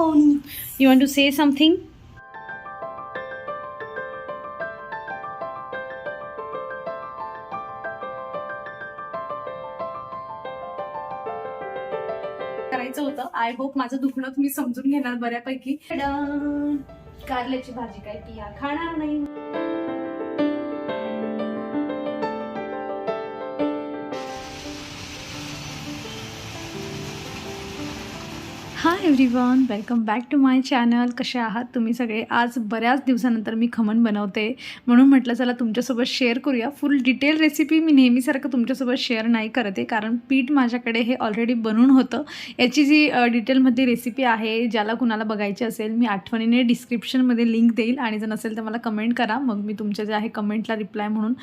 pony, You want to say something? करायचं होतं. I hope माझं दुखणं तुम्ही समजून घेणार बऱ्यापैकी. कारल्याची भाजी काय पिया खाणार नाही. Everyone welcome back to my channel कसे आहात तुम्ही सगळे? आज बऱ्याच दिवसानंतर मी खमण बनवते. म्हणून म्हटलं चला तुमच्यासोबत शेअर करूया. फुल डिटेल रेसिपी मी नेहमीसारखं तुमच्यासोबत शेअर नाही करत आहे कारण पीठ माझ्याकडे हे ऑलरेडी बनून होतं. याची जी डिटेलमध्ये रेसिपी आहे ज्याला कुणाला बघायची असेल मी आठवणीने डिस्क्रिप्शनमध्ये लिंक देईल. आणि जर नसेल तर मला कमेंट करा. मग मी तुमच्या जे आहे कमेंटला रिप्लाय म्हणून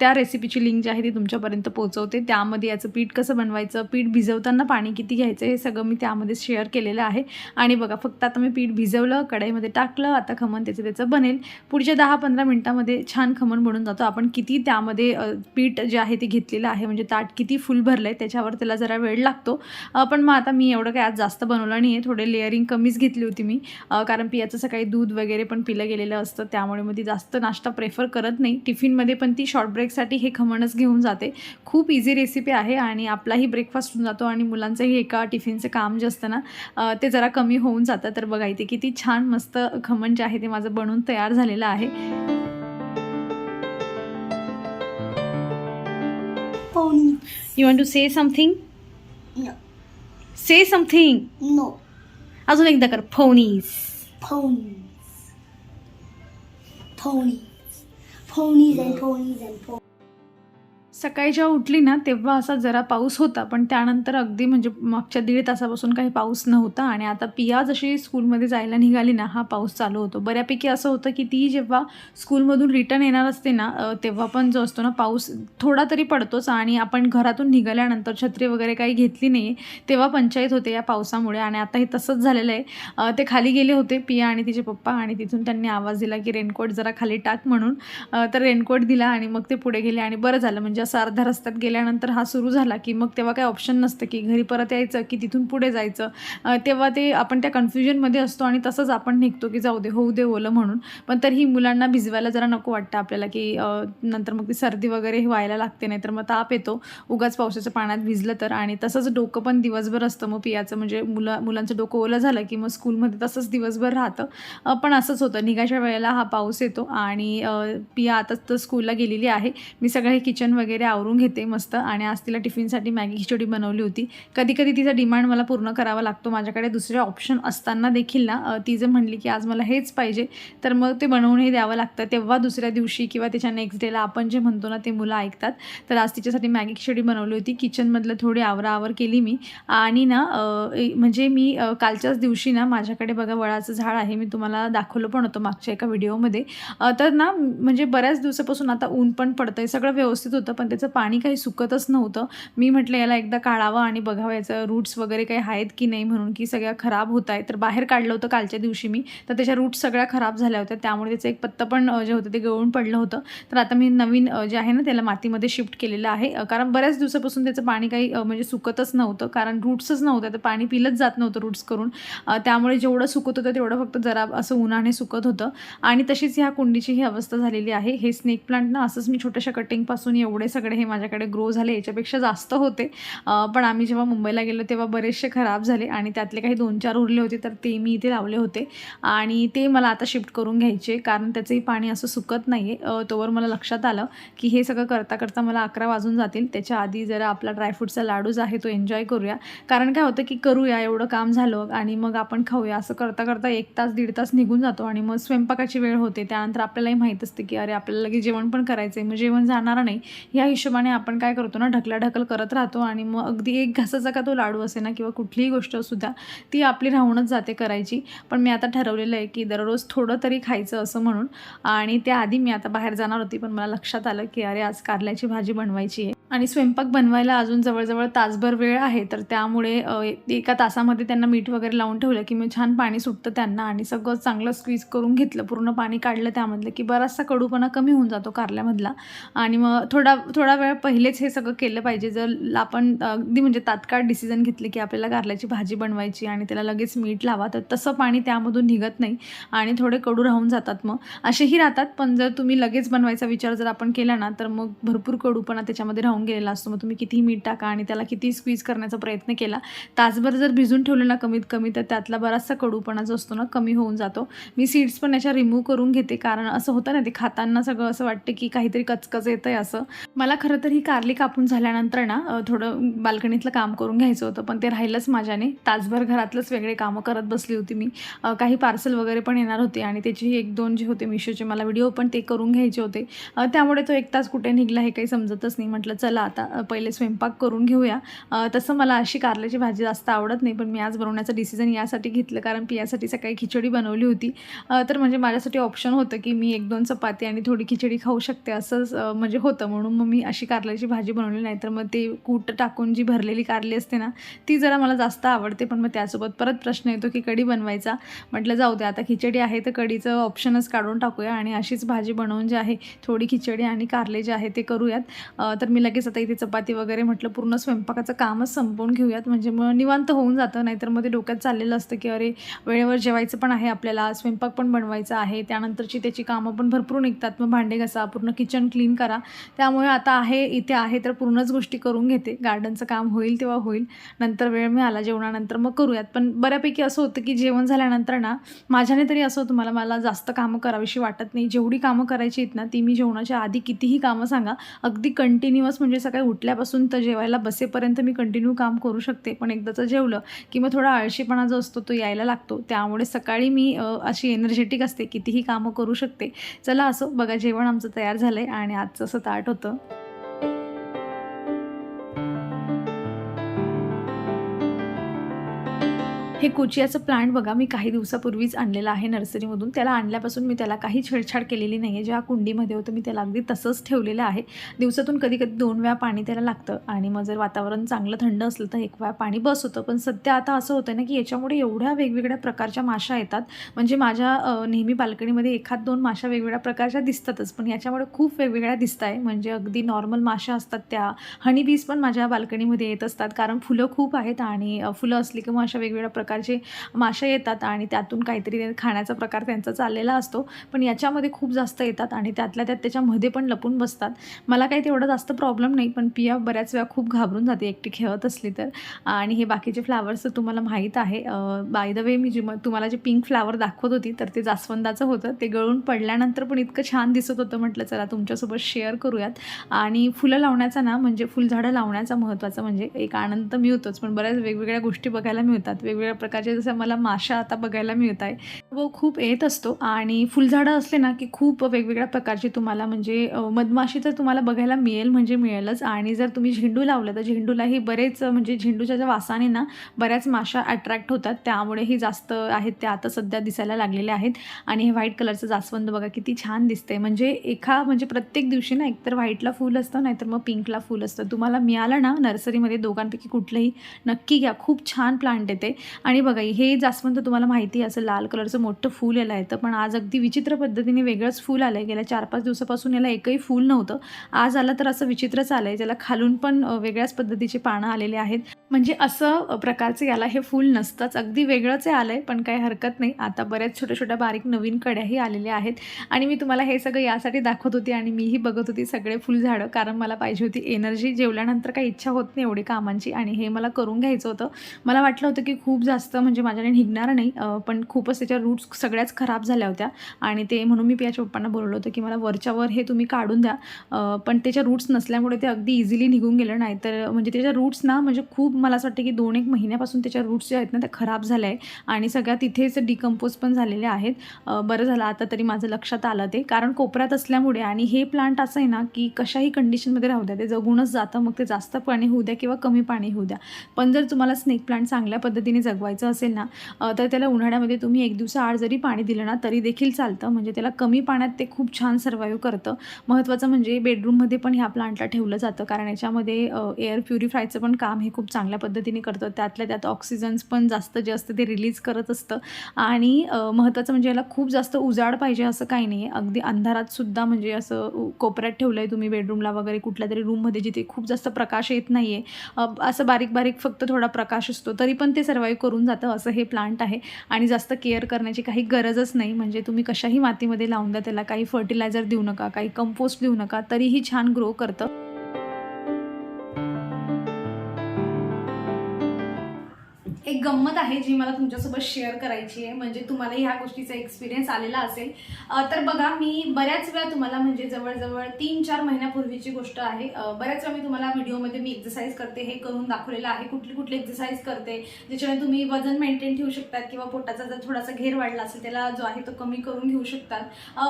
त्या रेसिपीची लिंक जी आहे ती तुमच्यापर्यंत पोहोचवते. त्यामध्ये याचं पीठ कसं बनवायचं पीठ भिजवताना पाणी किती घ्यायचं हे सगळं मी त्यामध्ये शेअर केलेलं आहे. आणि बघा फक्त आता मी पीठ भिजवलं कढईमध्ये टाकलं आता खमण त्याचं त्याचं बनेल. पुढच्या दहा पंधरा मिनटामध्ये छान खमण बनून जातो. आपण किती त्यामध्ये पीठ जे आहे ते घेतलेलं आहे म्हणजे ताट किती फुल भरलं आहे त्याच्यावर त्याला जरा वेळ लागतो. पण मग आता मी एवढं काय आज जास्त बनवलं नाही आहे थोडे लेअरिंग कमीच घेतली होती मी. कारण पियाचं सकाळी दूध वगैरे पण पिलं गेलेलं असतं. त्यामुळे मग ती जास्त नाश्ता प्रेफर करत नाही. टिफिनमध्ये पण ती शॉर्ट ब्रेकसाठी हे खमणच घेऊन जाते. खूप इझी रेसिपी आहे आणि आपलाही ब्रेकफास्ट होऊन जातो आणि मुलांचंही एका टिफिनचं काम जे असतं ना ते जरा कमी होऊन जातं तर बघा इथे किती छान मस्त खमण जे आहे ते माझं बनवून तयार झालेलं आहे pony. You want to say something No, say something no, अजून एकदा कर फोनीज ponies. Ponies. Ponies and ponies and ponies. सकाळी जेव्हा उठली ना तेव्हा असा जरा पाऊस होता. पण त्यानंतर अगदी म्हणजे मागच्या दीड तासापासून काही पाऊस नव्हता आणि आता पिया जशी स्कूलमध्ये जायला निघाली ना हा पाऊस चालू होतो. बऱ्यापैकी असं होतं की ती जेव्हा स्कूलमधून रिटर्न येणार असते ना तेव्हा पण जो असतो ना पाऊस थोडा तरी पडतोच आणि आपण घरातून निघाल्यानंतर छत्री वगैरे काही घेतली नाही तेव्हा पंचायत होते या पावसामुळे आणि आता हे तसंच झालेलं आहे. ते खाली गेले होते पिया आणि तिचे पप्पा आणि तिथून त्यांनी आवाज दिला की रेनकोट जरा खाली टाक म्हणून. तर रेनकोट दिला आणि मग ते पुढे गेले आणि बरं झालं. म्हणजे असं अर्ध्या रस्त्यात गेल्यानंतर हा सुरू झाला की मग तेव्हा काय ऑप्शन नसतं की घरी परत यायचं की तिथून पुढे जायचं. तेव्हा ते आपण त्या कन्फ्युजनमध्ये असतो आणि तसंच आपण निघतो की जाऊ दे होऊ दे ओलं म्हणून. पण तरीही मुलांना भिजवायला जरा नको वाटतं आपल्याला की नंतर मग ती सर्दी वगैरे व्हायला लागते नाही तर मग ताप येतो. उगाच पावसाच्या पाण्यात भिजलं तर. आणि तसंच डोकं पण दिवसभर असतं मग पियाचं. म्हणजे मुलं मुलांचं डोकं ओलं झालं की मग स्कूलमध्ये तसंच दिवसभर राहतं. पण असंच होतं. निघायच्या वेळेला हा पाऊस येतो आणि पिया आता तर स्कूलला गेलेली आहे. मी सगळं हे किचन वगैरे आवरून घेते मस्त. आणि आज तिला टिफिनसाठी मॅगी खिचडी बनवली होती. कधी कधी तिचा डिमांड मला पूर्ण करावा लागतो. माझ्याकडे दुसरे ऑप्शन असताना देखील ना ती जर म्हणली की आज मला हेच पाहिजे तर मग ते बनवूनही द्यावं लागतं. तेव्हा दुसऱ्या दिवशी किंवा त्याच्या नेक्स्ट डेला आपण जे म्हणतो ना ते मुलं ऐकतात. तर आज तिच्यासाठी मॅगी खिचडी बनवली होती. किचनमधलं थोडी आवराआवर केली मी. आणि ना ए- म्हणजे मी कालच्याच दिवशी ना माझ्याकडे बघा वळाचं झाड आहे. मी तुम्हाला दाखवलं पण होतं मागच्या एका व्हिडिओमध्ये तर ना म्हणजे बऱ्याच दिवसापासून आता ऊन पण पडतंय. सगळं व्यवस्थित होतं पण त्याचं पाणी काही सुकतच नव्हतं. मी म्हटलं याला एकदा काढावं आणि बघावं याचं रूट्स वगैरे काही आहेत की नाही म्हणून की सगळ्या खराब होत आहे तर बाहेर काढलं होतं कालच्या दिवशी मी. तर त्याच्या रूट्स सगळ्या खराब झाल्या होत्या. त्यामुळे त्याचं एक पत्तं पण जे होतं ते गळून पडलं होतं. तर आता मी नवीन जे आहे ना त्याला मातीमध्ये शिफ्ट केलेलं आहे. कारण बऱ्याच दिवसापासून त्याचं पाणी काही म्हणजे सुकतच नव्हतं. कारण रूट्सच नव्हतं. तर पाणी पिलंच जात नव्हतं रूट्स करून. त्यामुळे जेवढं सुकत होतं तेवढं फक्त जरा असं उन्हाने सुकत होतं. आणि तशीच ह्या कुंडीची ही अवस्था झालेली आहे. हे स्नेक प्लांट ना असंच मी छोट्याशा कटिंगपासून एवढे सगळे हे माझ्याकडे ग्रो झाले याच्यापेक्षा जास्त होते. पण आम्ही जेव्हा मुंबईला गेलो तेव्हा बरेचसे खराब झाले आणि त्यातले काही दोन चार उरले होते तर ते मी इथे लावले होते. आणि ते मला आता शिफ्ट करून घ्यायचे कारण त्याचंही पाणी असं सुकत नाही आहे तोवर मला लक्षात आलं की हे सगळं करता करता मला अकरा वाजून जातील. त्याच्या आधी जरा आपला ड्रायफ्रूटचा लाडूच आहे तो एन्जॉय करूया. कारण काय होतं की करूया एवढं काम झालं आणि मग आपण खाऊया. असं करता करता एक तास दीड तास निघून जातो आणि मग स्वयंपाकाची वेळ होते. त्यानंतर आपल्यालाही माहीत असते की अरे आपल्याला लगेच जेवण पण करायचं आहे मग जेवण जाणार नाही. या हिशोबाने आपण काय करतो ना ढकलाढकल करत राहतो आणि मग अगदी एक घासाचा का तो लाडू असे ना किंवा कुठलीही गोष्ट सुद्धा ती आपली राहूनच जाते करायची. पण मी आता ठरवलेलं आहे की दररोज थोडं तरी खायचं असं म्हणून. आणि त्याआधी मी आता बाहेर जाणार होती पण मला लक्षात आलं की अरे आज कारल्याची भाजी बनवायची आहे. आणि स्वयंपाक बनवायला अजून जवळजवळ तासभर वेळ आहे तर त्यामुळे एका तासामध्ये त्यांना मीठ वगैरे लावून ठेवलं की मग छान पाणी सुटतं त्यांना आणि सगळं चांगलं स्क्वीज करून घेतलं पूर्ण पाणी काढलं त्यामधलं की बराचसा कडूपणा कमी होऊन जातो कारल्यामधला. आणि मग थोडा थोडा वेळ पहिलेच हे सगळं केलं पाहिजे. जर आपण अगदी म्हणजे तात्काळ डिसिजन घेतले की आपल्याला कारल्याची भाजी बनवायची आणि त्याला लगेच मीठ लावा तर तसं पाणी त्यामधून निघत नाही आणि थोडे कडू राहून जातात मग. असेही राहतात पण जर तुम्ही लगेच बनवायचा विचार जर आपण केला ना तर मग भरपूर कडूपणा त्याच्यामध्ये राहून गेलेला असतो. मग तुम्ही कितीही मीठ टाका आणि त्याला किती स्क्वीज करण्याचा प्रयत्न केला. तासभर जर भिजून ठेवलं ना कमीत कमी तर त्यातला बराचसा कडूपणा जो असतो ना कमी होऊन जातो. मी सीड्स पण याच्या रिमूव्ह करून घेते कारण असं होतं ना ते खाताना सगळं असं वाटतं की काहीतरी कचकच येतं आहे असं. मला खरं तर ही कारली कापून झाल्यानंतर ना थोडं बाल्कनीतलं काम करून घ्यायचं होतं पण ते राहिलंच माझ्याने. तासभर घरातलंच वेगळे कामं करत बसली होती मी. काही पार्सल वगैरे पण येणार होते आणि त्याचे एक दोन जे होते मिशोचे मला व्हिडिओ पण ते करून घ्यायचे होते. त्यामुळे तो एक तास कुठे निघला हे काही समजतच नाही. म्हटलं चला. आता पहिले स्वयंपाक करून घेऊया. तसं मला अशी कारल्याची भाजी जास्त आवडत नाही पण मी आज बनवण्याचं डिसिजन यासाठी घेतलं कारण पियासाठी सकाळी खिचडी बनवली होती. तर म्हणजे माझ्यासाठी ऑप्शन होतं की मी एक दोन चपाती आणि थोडी खिचडी खाऊ शकते असंच म्हणजे होतं. म्हणून मग मी अशी कारल्याची भाजी बनवली नाही तर मग ते कूट टाकून जी भरलेली कारली असते ना ती जरा मला जास्त आवडते. पण मग त्यासोबत परत प्रश्न येतो की कढी बनवायचा. म्हटलं जाऊ दे आता खिचडी आहे तर कढीचं ऑप्शनच काढून टाकूया आणि अशीच भाजी बनवून जे आहे थोडी खिचडी आणि कारले जे आहे ते करूयात. तर मी लगेच आता इथे चपाती वगैरे म्हटलं पूर्ण स्वयंपाकाचं कामच संपवून घेऊयात. म्हणजे मग निवांत होऊन जातं नाहीतर मग ते डोक्यात चाललेलं असतं की अरे वेळेवर जेवायचं पण आहे आपल्याला स्वयंपाक पण बनवायचा आहे त्यानंतरची त्याची कामं पण भरपूर निघतात. मग भांडे घसा पूर्ण किचन क्लीन करा. त्यामुळे आता आहे इथे आहे तर पूर्णच गोष्टी करून घेते. गार्डनचं काम होईल तेव्हा होईल. नंतर वेळ मिळाला जेवणानंतर मग करूयात. पण बऱ्यापैकी असं होतं की जेवण झाल्यानंतर ना माझ्याने तरी असं होतं मला मला जास्त कामं करावीशी वाटत नाही. जेवढी कामं करायची आहेत ना ती मी जेवणाच्या आधी कितीही कामं सांगा अगदी कंटिन्युअस म्हणजे म्हणजे सकाळी उठल्यापासून तर जेवायला बसेपर्यंत मी कंटिन्यू काम करू शकते. पण एकदाचं जेवलं की मग थोडा आळशीपणा जो असतो तो यायला लागतो. त्यामुळे सकाळी मी अशी एनर्जेटिक असते. कितीही कामं करू शकते. चला असं बघा जेवण आमचं तयार झालं आहे आणि आजचं असं ताट होतं. हे कोचियाचं प्लांट बघा मी काही दिवसापूर्वीच आणलेलं आहे नर्सरीमधून. त्याला आणल्यापासून मी त्याला काही छेडछाड केलेली नाही आहे ज्या कुंडीमध्ये होतं मी त्याला अगदी तसंच ठेवलेलं आहे. दिवसातून कधी कधी दोन वेळा पाणी त्याला लागतं आणि मग जर वातावरण चांगलं थंड असलं तर एक वेळा पाणी बस होतं. पण सध्या आता असं होतं ना की याच्यामुळे एवढ्या वेगवेगळ्या प्रकारच्या माशा येतात. म्हणजे माझ्या नेहमी बाल्कनीमध्ये एखाद दोन माशा वेगवेगळ्या प्रकारच्या दिसतातच. पण याच्यामुळे खूप वेगवेगळ्या दिसत आहे म्हणजे अगदी नॉर्मल माशा असतात त्या. हनी बीज पण माझ्या बाल्कनीमध्ये येत असतात. कारण फुलं खूप आहेत आणि फुलं असली की मग अशा वेगवेगळ्या प्रकारचे माशा येतात आणि त्यातून काहीतरी खाण्याचा प्रकार त्यांचा चाललेला असतो. पण याच्यामध्ये खूप जास्त येतात आणि त्यातल्या त्यात त्याच्यामध्ये पण लपून बसतात. मला काही तेवढा जास्त प्रॉब्लेम नाही पण पिया बऱ्याच वेळा खूप घाबरून जाते एकटी खेळत असली तर. आणि हे बाकीचे फ्लावर्स तर तुम्हाला माहीत आहे. बाय द वे मी जी तुम्हाला जे पिंक फ्लावर दाखवत होती तर ते जास्वंदाचं होतं. ते गळून पडल्यानंतर पण इतकं छान दिसत होतं म्हटलं चला तुमच्यासोबत शेअर करूयात. आणि फुलं लावण्याचा ना म्हणजे फुलझाडं लावण्याचा महत्त्वाचं म्हणजे एक आनंद मिळतोच पण बऱ्याच वेगवेगळ्या गोष्टी बघायला मिळतात. वेगवेगळ्या प्रकारचे जसं मला माशा आता बघायला मिळत आहे. व खूप येत असतो आणि फुलझाडं असले ना की खूप वेगवेगळ्या प्रकारचे तुम्हाला म्हणजे मधमाशी तर तुम्हाला बघायला मिळेल म्हणजे मिळेलच. आणि जर तुम्ही झेंडू लावलं तर झेंडूलाही बरेच म्हणजे झेंडूच्या ज्या वासाने ना बऱ्याच माशा अट्रॅक्ट होतात. त्यामुळेही जास्त आहेत त्या आता सध्या दिसायला लागलेल्या आहेत. आणि हे व्हाईट कलरचं जास्वंद बघा किती छान दिसते म्हणजे एका म्हणजे प्रत्येक दिवशी ना एकतर व्हाईटला फूल असतं नाहीतर मग पिंकला फूल असतं. तुम्हाला मिळालं ना नर्सरीमध्ये दोघांपैकी कुठलंही नक्की घ्या. खूप छान प्लांट येते. आणि बघा हे जास्वंद तुम्हाला माहिती आहे असं लाल कलरचं मोठं फूल याला येतं पण आज अगदी विचित्र पद्धतीने वेगळंच फूल आलं आहे गेल्या चार पाच दिवसापासून याला एकही फूल नव्हतं. आज आलं तर असं विचित्रच आलं आहे ज्याला खालून पण वेगळ्याच पद्धतीचे पानं आलेले आहेत. म्हणजे असं प्रकारचं याला हे फूल नसतंच. अगदी वेगळंच आहे आलं आहे पण काही हरकत नाही. आता बऱ्याच छोट्या छोट्या बारीक नवीन कड्याही आलेल्या आहेत. आणि मी तुम्हाला हे सगळं यासाठी दाखवत होती आणि मीही बघत होती सगळे फुलझाडं कारण मला पाहिजे होती एनर्जी. जेवल्यानंतर काही इच्छा होत नाही एवढी कामांची आणि हे मला करून घ्यायचं होतं. मला वाटलं होतं की खूप जास्त म्हणजे माझ्याने निघणार नाही पण खूपच त्याच्या रूट्स सगळ्याच खराब झाल्या होत्या. आणि ते म्हणून मी पियाच्या पप्पांना बोलवलं होतं की मला वरच्यावर हे तुम्ही काढून द्या. पण त्याच्या रूट्स नसल्यामुळे ते अगदी इझिली निघून गेलं नाही. तर म्हणजे त्याच्या रूट्स ना म्हणजे खूप मला असं वाटतं की दोन एक महिन्यापासून त्याच्या रूट्स जे आहेत ना त्या खराब झाल्या आहे आणि सगळ्या तिथेच डिकम्पोज पण झालेले आहेत. बरं झालं आता तरी माझं लक्षात आलं ते. कारण कोपऱ्यात असल्यामुळे आणि हे प्लांट असं आहे ना की कशाही कंडिशनमध्ये राहू द्या. ते जगूनच जातं. मग ते जास्त पाणी होऊ द्या किंवा कमी पाणी होऊ द्या. पण जर तुम्हाला स्नेक प्लांट चांगल्या पद्धतीने जगवा जगवायचं असेल ना तर त्याला उन्हाळ्यामध्ये तुम्ही एक दिवसाआड जरी पाणी दिलं ना तरी देखील चालतं. म्हणजे त्याला कमी पाण्यात ते खूप छान सर्वाईव्ह करतं. महत्त्वाचं म्हणजे बेडरूममध्ये पण ह्या प्लांटला ठेवलं जातं. कारण याच्यामध्ये एअर प्युरिफायचं पण काम हे खूप चांगल्या पद्धतीने करतं. त्यातल्या त्यात ऑक्सिजन्स पण जास्त जे असतं ते रिलीज करत असतं. आणि महत्त्वाचं म्हणजे याला खूप जास्त उजाड पाहिजे असं काही नाही आहे अगदी अंधारात सुद्धा म्हणजे असं कोपऱ्यात ठेवलं आहे तुम्ही बेडरूमला वगैरे कुठल्या तरी रूममध्ये जिथे खूप जास्त प्रकाश येत नाही आहे असं बारीक बारीक फक्त थोडा प्रकाश असतो तरी पण ते सर्वाईव्ह करून जातं असं हे प्लांट आहे. आणि जास्त केअर करण्याची काही गरजच नाही. म्हणजे तुम्ही कशाही मातीमध्ये लावून द्या त्याला काही फर्टिलायझर देऊ नका काही कंपोस्ट देऊ नका तरीही छान ग्रो करतं. एक गंमत आहे जी मला तुमच्यासोबत शेअर करायची आहे. म्हणजे तुम्हाला ह्या गोष्टीचा एक्सपिरियन्स आलेला असेल. तर बघा मी बऱ्याच वेळा तुम्हाला म्हणजे जवळजवळ तीन चार महिन्यापूर्वीची गोष्ट आहे. बऱ्याच वेळा मी तुम्हाला व्हिडिओमध्ये मी एक्सरसाइज करते हे करून दाखवलेलं आहे. कुठली कुठली एक्सरसाइज करते ज्याच्याने तुम्ही वजन मेंटेन ठेवू शकतात किंवा पोटाचा जर थोडासा घेर वाढला असेल त्याला जो आहे तो कमी करून घेऊ शकतात.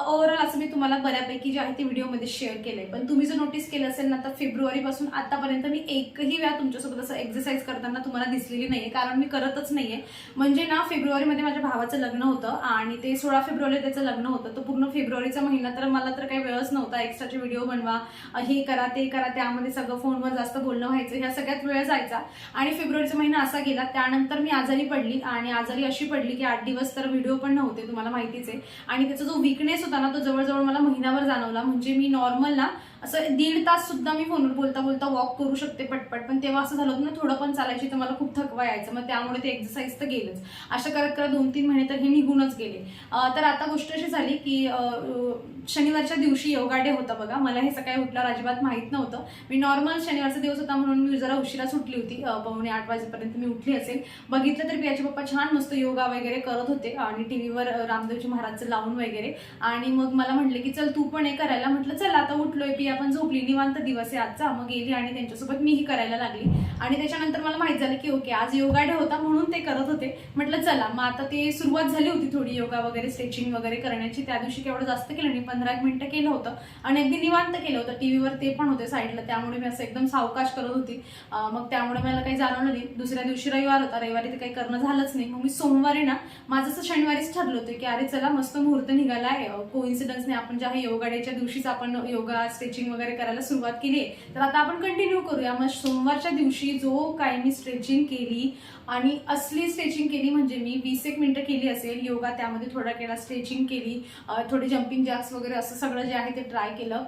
ओव्हरऑल असं मी तुम्हाला बऱ्यापैकी जे आहे ते व्हिडिओमध्ये शेअर केलंय. पण तुम्ही जर नोटीस केलं असेल ना तर फेब्रुवारीपासून आतापर्यंत मी एकही वेळा तुमच्यासोबत असं एक्सरसाइज करताना तुम्हाला दिसलेली नाही कारण मी करतच नाहीये. म्हणजे ना फेब्रुवारीमध्ये माझ्या भावाचं लग्न होतं आणि ते सोळा फेब्रुवारी त्याचं लग्न होतं. तो पूर्ण फेब्रुवारीचा महिना तर मला तर काही वेळच नव्हता एक्स्ट्राचे व्हिडिओ बनवा. हे करा ते करा त्यामध्ये सगळं फोनवर जास्त बोलणं व्हायचं. ह्या सगळ्यात वेळ जायचा. आणि फेब्रुवारीचा महिना असा गेला त्यानंतर मी आजारी पडली आणि आजारी अशी पडली की आठ दिवस तर व्हिडिओ पण नव्हते तुम्हाला माहितीच आहे. आणि त्याचा जो विकनेस होता ना तो जवळजवळ मला महिनाभर जाणवला. म्हणजे मी नॉर्मल ना असं दीड तास सुद्धा मी फोनवर बोलता बोलता वॉक करू शकते पटपट. पण तेव्हा असं झालं होतं ना थोडं पण चालायची तर मला खूप थकवा यायचं. मग त्यामुळे ते एक्सरसाइज तर गेलंच. असं करत करत दोन तीन महिने तर हे निघूनच गेले. तर आता गोष्ट अशी झाली की शनिवारच्या दिवशी योगा डे होता बघा. मला हे सकाळी उठल्यावर अजिबात माहीत नव्हतं. मी नॉर्मल शनिवारचा दिवस होता म्हणून मी जरा उशिरा सुटली होती. पावणे आठ वाजेपर्यंत मी उठली असेल. बघितलं तर पियाचे पप्पा छान मस्त योगा वगैरे करत होते. आणि टीव्हीवर रामदेवजी महाराजचं लावून वगैरे. आणि मग मला म्हटले की चल तू पण हे करायला. म्हटलं चल आता उठलोय पिया आपण झोपली निवांत दिवस आहे आजचा. मग गेली आणि त्यांच्यासोबत मीही करायला लागली. आणि त्याच्यानंतर मला माहीत झालं की ओके आज योगा डे होता म्हणून ते करत होते. म्हटलं चला. मग आता ते सुरुवात झाली होती थोडी योगा वगैरे स्ट्रेचिंग वगैरे करण्याची. त्या दिवशी केवढं जास्त केलं नाही पंधरा एक मिनिटं केलं होतं. आणि अगदी निवांत केलं होतं. टीव्हीवर ते पण होते साईडला. त्यामुळे मी असं एकदम सावकाश करत होती. मग त्यामुळे मला काही जाणवलं नाही. दुसऱ्या दिवशी रविवार होता. रविवारी ते काही करणं झालंच नाही. मग मी सोमवारी ना माझं असं शनिवारीच ठरलं होतं की अरे चला मस्त मुहूर्त निघाला आहे कोइन्सिडन्सने आपण ज्या आहे योगा डेच्या दिवशीच आपण योगा स्ट्रेचिंग वगैरे करायला सुरुवात केली आहे. तर आता आपण कंटिन्यू करूया. मग सोमवारच्या दिवशी जो काय मी स्ट्रेचिंग केली आणि असली स्ट्रेचिंग केली म्हणजे मी वीस एक मिनिटं केली असेल योगा त्यामध्ये थोडा केला स्ट्रेचिंग केली थोडी थोडे जम्पिंग जॅक्स वगैरे असं सगळं जे आहे ते ट्राय केलं.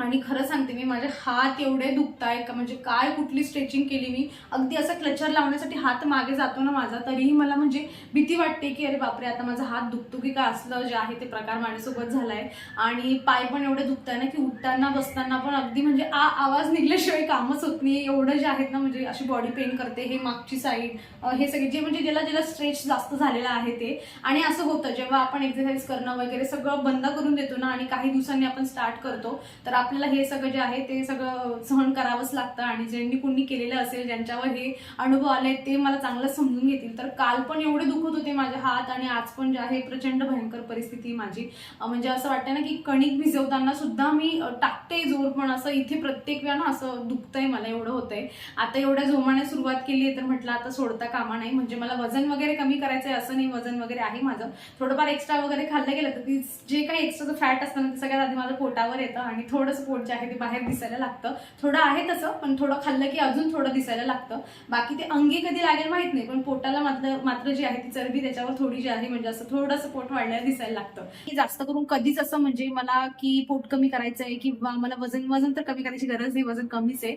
आणि खरं सांगते मी माझे हात एवढे दुखताय का म्हणजे काय कुठली स्ट्रेचिंग केली मी. अगदी असं क्लचर लावण्यासाठी हात मागे जातो ना माझा तरीही मला म्हणजे भीती वाटते की अरे बापरे आता माझा हात दुखतो की काय असलं जे आहे ते प्रकार माझ्यासोबत झालाय. आणि पाय पण एवढे दुखताय ना की उठताना बसताना पण अगदी म्हणजे आ आवाज निघल्याशिवाय कामच होत नाही. एवढं जे आहेत ना म्हणजे अशी बॉडी पेन करते हे मागची साईड हे सगळे जे म्हणजे ज्याला ज्याला स्ट्रेच जास्त झालेलं आहे ते. आणि असं होतं जेव्हा आपण एक्सरसाइज करणं वगैरे सगळं बंद करून देतो ना आणि काही दिवसांनी आपण स्टार्ट करतो तर आपल्याला हे सगळं जे आहे ते सगळं सहन करावंच लागतं आणि ज्यांनी कुणी केलेलं असेल ज्यांच्यावर हे अनुभव आले ते मला चांगलं समजून घेतील. तर काल पण एवढे दुखत होते माझे हात आणि आज पण जे आहे प्रचंड भयंकर परिस्थिती माझी. म्हणजे असं वाटतं ना की कणिक भिजवताना सुद्धा मी टाकते जोर पण असं इथे प्रत्येक वेळा ना असं दुखतंय मला एवढं होतंय. आता एवढ्या जोमाने सुरुवात केली आहे तर म्हटलं आता सोडता कामा नाही. म्हणजे मला वजन वगैरे कमी करायचं आहे असं नाही वजन वगैरे आहे माझं. थोडंफार एक्स्ट्रा वगैरे खाल्लं गेलं तर ती जे काही एक्स्ट्राचं फॅट असतं ना ते सगळ्यात आधी माझं पोटावर येतं आणि थोडं थोडंसं पोट जे आहे ते बाहेर दिसायला लागतं. थोडं आहे तसं पण थोडं खाल्लं की अजून थोडं दिसायला लागतं. बाकी ते अंगी कधी लागेल माहीत नाही पण पोटाला मात्र मात्र जी आहे ती चरबी त्याच्यावर थोडी जी आहे म्हणजे असं थोडंसं पोट वाढल्यावर दिसायला लागतं. की जास्त करून कधीच असं म्हणजे मला की पोट कमी करायचं आहे किंवा मला वजन वजन तर कमी करायची गरज नाही वजन कमीच आहे.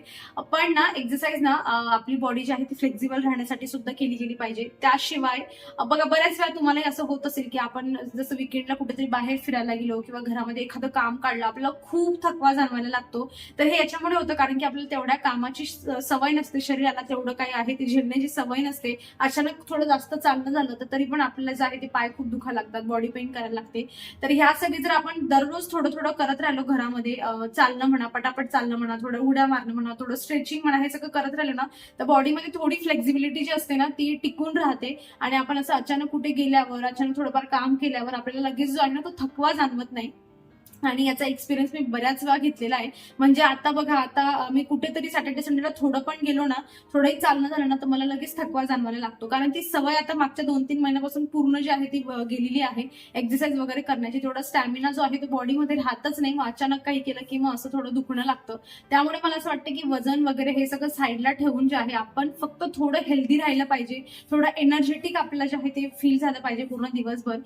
पण ना एक्सरसाइज ना आपली बॉडी जी आहे ती फ्लेक्झिबल राहण्यासाठी सुद्धा केली गेली पाहिजे. त्याशिवाय बघा बऱ्याच वेळा तुम्हाला असं होत असेल की आपण जसं विकेंडला कुठेतरी बाहेर फिरायला गेलो किंवा घरामध्ये एखादं काम काढलं आपल्याला खूप थकवा जाणवायला लागतो. तर हे याच्यामुळे होतं कारण की आपल्याला तेवढ्या कामाची सवय नसते. शरीराला तेवढं काही आहे ते झेलण्याची सवय नसते. अचानक थोडं जास्त चालणं झालं तर तरी पण आपल्याला जे आहे ते पाय खूप दुखा लागतात बॉडी पेन करायला लागते. तर ह्या सगळी जर आपण दररोज थोडं थोडं करत राहिलो घरामध्ये चालणं म्हणा पटापट चालणं म्हणा थोडं उड्या मारणं म्हणा थोडं स्ट्रेचिंग म्हणा हे सगळं करत राहिलो ना तर बॉडीमध्ये थोडी फ्लेक्झिबिलिटी जी असते ना ती टिकून राहते. आणि आपण असं अचानक कुठे गेल्यावर अचानक थोडंफार काम केल्यावर आपल्याला लगेच जो आहे ना तो थकवा जाणवत नाही. आणि याचा एक्सपिरियन्स मी बऱ्याच वेळा घेतलेला आहे. म्हणजे आता बघा आता मी कुठेतरी सॅटर्डे संडेला थोडं पण गेलो ना थोडंही चालणं झालं ना तर मला लगेच थकवा जाणवायला लागतो. कारण ती सवय आता मागच्या दोन तीन महिन्यापासून पूर्ण जी आहे ती गेलेली आहे. एक्सरसाइज वगैरे करण्याची थोडा स्टॅमिना जो आहे तो बॉडीमध्ये राहतच नाही. मग अचानक काही केलं की मग असं थोडं दुखणं लागतं. त्यामुळे मला असं वाटतं की वजन वगैरे हे सगळं साईडला ठेवून जे आहे आपण फक्त थोडं हेल्दी राहिलं पाहिजे. थोडं एनर्जेटिक आपल्याला जे आहे ते फील झालं पाहिजे पूर्ण दिवसभर.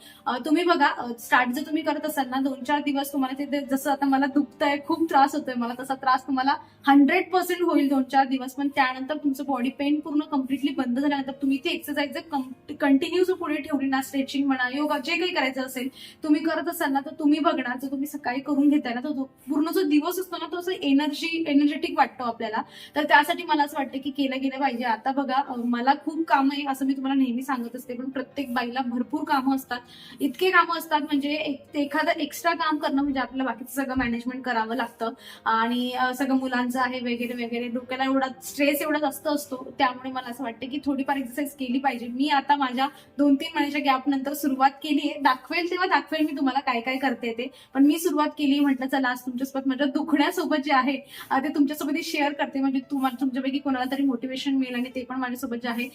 तुम्ही बघा स्टार्ट जर तुम्ही करत असाल ना दोन चार दिवस तुम्हाला ते जसं आता मला दुखतंय खूप त्रास होतोय मला तसा त्रास तुम्हाला हंड्रेड पर्सेंट होईल दोन चार दिवस. पण त्यानंतर तुमचं बॉडी पेन पूर्ण कम्प्लिटली बंद झाल्यानंतर तुम्ही ते एक्सरसाइज जर कंटिन्यू जर पुढे ठेवली ना स्ट्रेचिंग म्हणा योगा जे काही करायचं असेल तुम्ही करत असाल ना तर तुम्ही बघणार जर तुम्ही सकाळी करून घेताय ना तर तो पूर्ण जो दिवस असतो ना तो असं एनर्जी एनर्जेटिक वाटतो आपल्याला. तर त्यासाठी मला असं वाटतं की केलं गेलं पाहिजे. आता बघा मला खूप कामं आहे असं मी तुम्हाला नेहमी सांगत असते पण प्रत्येक बाईला भरपूर कामं असतात. इतके कामं असतात म्हणजे एखादं एक्स्ट्रा काम करणं म्हणजे आपल्याला बाकीचं सगळं मॅनेजमेंट करावं लागतं. आणि सगळं मुलांचं आहे वगैरे वगैरे. डोक्याला एवढा स्ट्रेस एवढा जास्त असतो. त्यामुळे मला असं वाटतं की थोडीफार एक्सरसाइज केली पाहिजे. मी आता माझ्या दोन तीन महिन्याच्या गॅप नंतर सुरुवात केली आहे. दाखवेल तेव्हा दाखवेल मी तुम्हाला काय काय करते ते. पण मी सुरुवात केली म्हटलं चला आज तुमच्यासोबत माझ्या दुखण्यासोबत जे आहे ते तुमच्यासोबत शेअर करते. म्हणजे तुम्हाला तुमच्यापैकी कोणाला तरी मोटिवेशन मिळेल आणि ते पण माझ्यासोबत जे आहे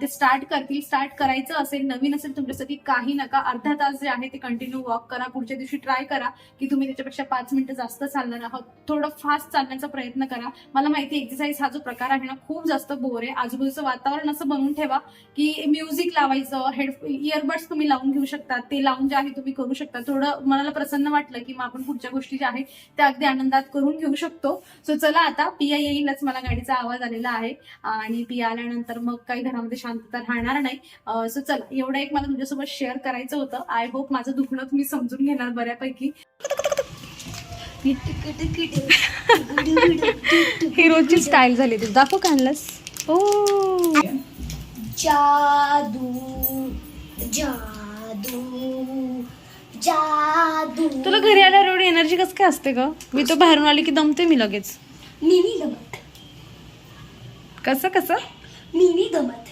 ते स्टार्ट करतील. स्टार्ट करायचं असेल नवीन असेल तुमच्यासाठी काही नका. अर्धा तास जे आहे ते कंटिन्यू वॉक करा. पुढच्या दिवशी ट्राय करा. की तुम्ही त्याच्यापेक्षा पाच मिनिटं जास्त चालणार आहात. थोडं फास्ट चालण्याचा प्रयत्न करा. मला माहिती एक्सरसाइज हा जो प्रकार आहे ना खूप जास्त बोर आहे. आजूबाजूचं वातावरण असं बनवून ठेवा की म्युझिक लावायचं हेड इयरबड्स तुम्ही लावून घेऊ शकता ते लावून जे आहे तुम्ही करू शकता थोडं मनाला प्रसन्न वाटलं की मग आपण पुढच्या गोष्टी ज्या आहेत त्या अगदी आनंदात करून घेऊ शकतो. सो चला आता पिया येईलच. मला गाडीचा आवाज आलेला आहे. आणि पिया आल्यानंतर मग काही घरामध्ये शांतता राहणार नाही. सो चला. एवढं एक मला तुमच्यासोबत शेअर करायचं होतं. आय होप माझं दुखणं तुम्ही समजून घेणार बऱ्यापैकी. ही रोजची स्टाईल झाली ती दाखव का आणलंस ओ. जादू जादू जादू. तुला घरी आल्यावर एवढी एनर्जी कसं काय असते ग? मी तो बाहेरून आली की दमते मी लगेच. मिनी गमत. कसं कसं? मिनी गमत.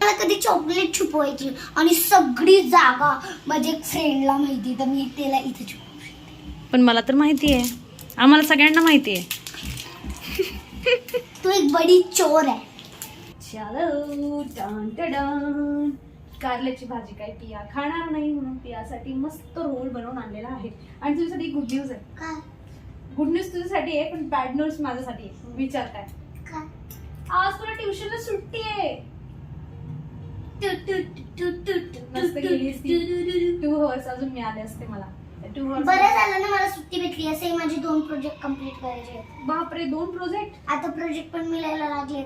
मला कधी चॉकलेट छुपवायची आणि सगळी जागा माझ्या एक फ्रेंडला माहिती तर मी त्याला इथे छुपवू पण मला तर माहिती आहे. आम्हाला सगळ्यांना माहिती आहे. तू एक बडी चोर आहे. चलो डन डन. कारल्याची भाजी काय पिया खाणार नाही म्हणून पियासाठी मस्त रोल बनवून आणलेला आहे. आणि तुझ्यासाठी गुड न्यूज आहे. काय? गुड न्यूज तुझ्यासाठी आहे पण बॅड न्यूज माझ्यासाठी आहे. विचार काय? काय? आज तुला ट्युशनला सुट्टी आहे. टू टू टू टू मस्त गेलीस ती. टू अवर्स अजून मिळाले असते मला. टू बरं झालं ना मला सुट्टी भेटली. असे माझे दोन प्रोजेक्ट कंप्लीट करायचे बापरे दोन प्रोजेक्ट आता प्रोजेक्ट पण मिळायला लागले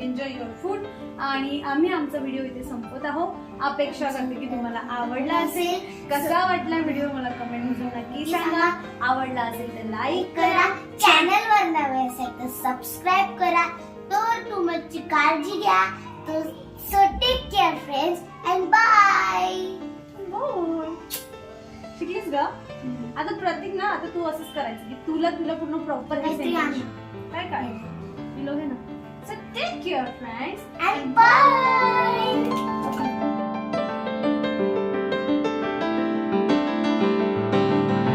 एन्जॉय युअर फूड आणि आम्ही आमचा व्हिडिओ इथे संपत आहोत. अपेक्षा करते की तुम्हाला आवडला असेल. कसा वाटला व्हिडिओ मला कमेंट मधून नक्की सांगा. आवडला असेल तर लाईक करा. चॅनल वर नवे असेल तर सबस्क्राईब करा. तर तुमची काळजी घ्या. तर so take care friends and bye शिकलीस ग? आता प्रतीक ना आता तू असंच करायचं की तुला तुला पूर्ण प्रॉपर काय काय? ना. So take care friends